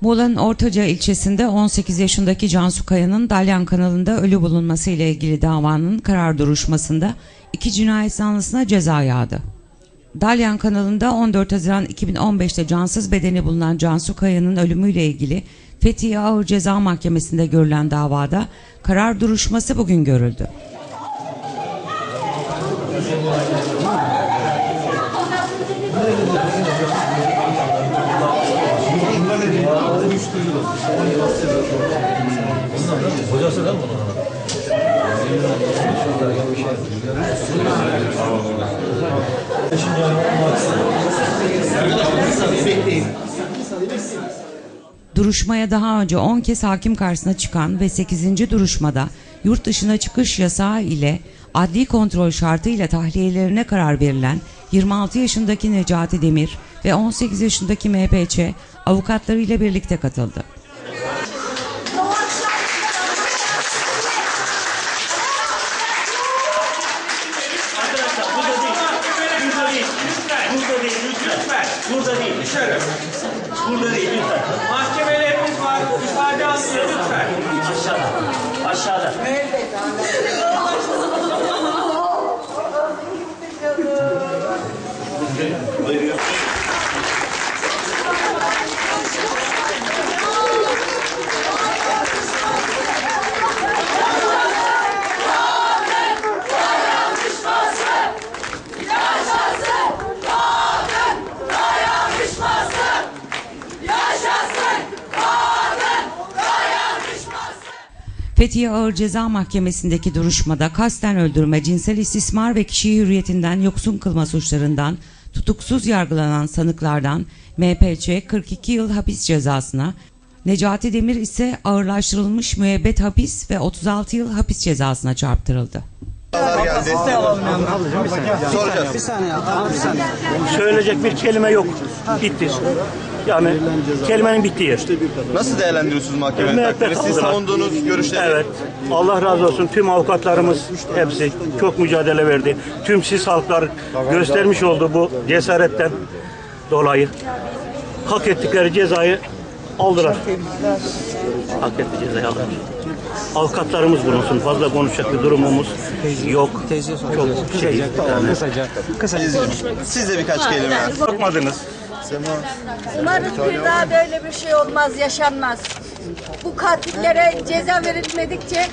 Muğla'nın Ortaca ilçesinde 18 yaşındaki Cansu Kaya'nın Dalyan kanalında ölü bulunması ile ilgili davanın karar duruşmasında iki cinayet zanlısına ceza yağdı. Dalyan kanalında 14 Haziran 2015'te cansız bedeni bulunan Cansu Kaya'nın ölümüyle ilgili Fethiye Ağır Ceza Mahkemesi'nde görülen davada karar duruşması bugün görüldü. Duruşmaya daha önce 10 kez hakim karşısına çıkan ve 8. duruşmada yurt dışına çıkış yasağı ile adli kontrol şartıyla tahliyelerine karar verilen 26 yaşındaki Necati Demir ve 18 yaşındaki MPÇ avukatlarıyla birlikte katıldı. Burada değil. Dışarı. Burada değil lütfen. Mahkemelerimiz var. İfade almıyor lütfen. Aşağıda. Aşağıda. Fethiye Ağır Ceza Mahkemesi'ndeki duruşmada kasten öldürme, cinsel istismar ve kişiyi hürriyetinden yoksun kılma suçlarından tutuksuz yargılanan sanıklardan MPC 42 yıl hapis cezasına, Necati Demir ise ağırlaştırılmış müebbet hapis ve 36 yıl hapis cezasına çarptırıldı. Söyleyecek bir kelime yok. Bitti. Yani kelimenin bittiği yer. Nasıl değerlendiriyorsunuz mahkemenin Müebbet takdirini? Siz aldılar. savunduğunuz görüşleri Evet. Allah razı olsun. Tüm avukatlarımız hepsi çok mücadele verdi. Tüm siz halklar göstermiş oldu bu cesaretten dolayı. Hak ettikleri cezayı aldılar. Hak etti cezayı aldılar. Avukatlarımız bulunsun. Fazla konuşacak bir durumumuz yok. Çok şey. Kısaca. Kısaca. siz de birkaç kelime. Bakmadınız. Umarız bir daha böyle bir şey olmaz, yaşanmaz. Bu katillere ceza verilmedikçe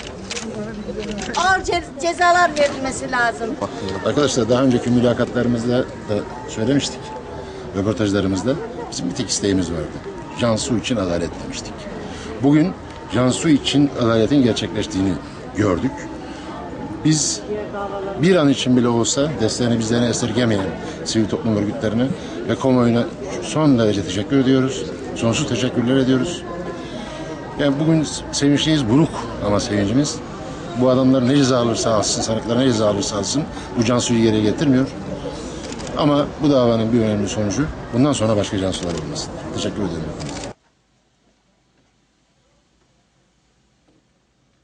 ağır ce- cezalar verilmesi lazım. Arkadaşlar daha önceki mülakatlarımızda da söylemiştik. Röportajlarımızda bizim bir tek isteğimiz vardı. Cansu için adalet demiştik. Bugün Cansu için adaletin gerçekleştiğini gördük. Biz bir an için bile olsa desteğini bizden esirgemeyen sivil toplum örgütlerine ve kamuoyuna son derece teşekkür ediyoruz. Sonsuz teşekkürler ediyoruz. Yani bugün sevinçliyiz, buruk ama sevincimiz. Bu adamlar ne ceza alırsa alsın, sanıklar ne ceza alırsa alsın bu Cansu'yu geriye getirmiyor. Ama bu davanın bir önemli sonucu bundan sonra başka Cansu'lar olmasın. Teşekkür ederim.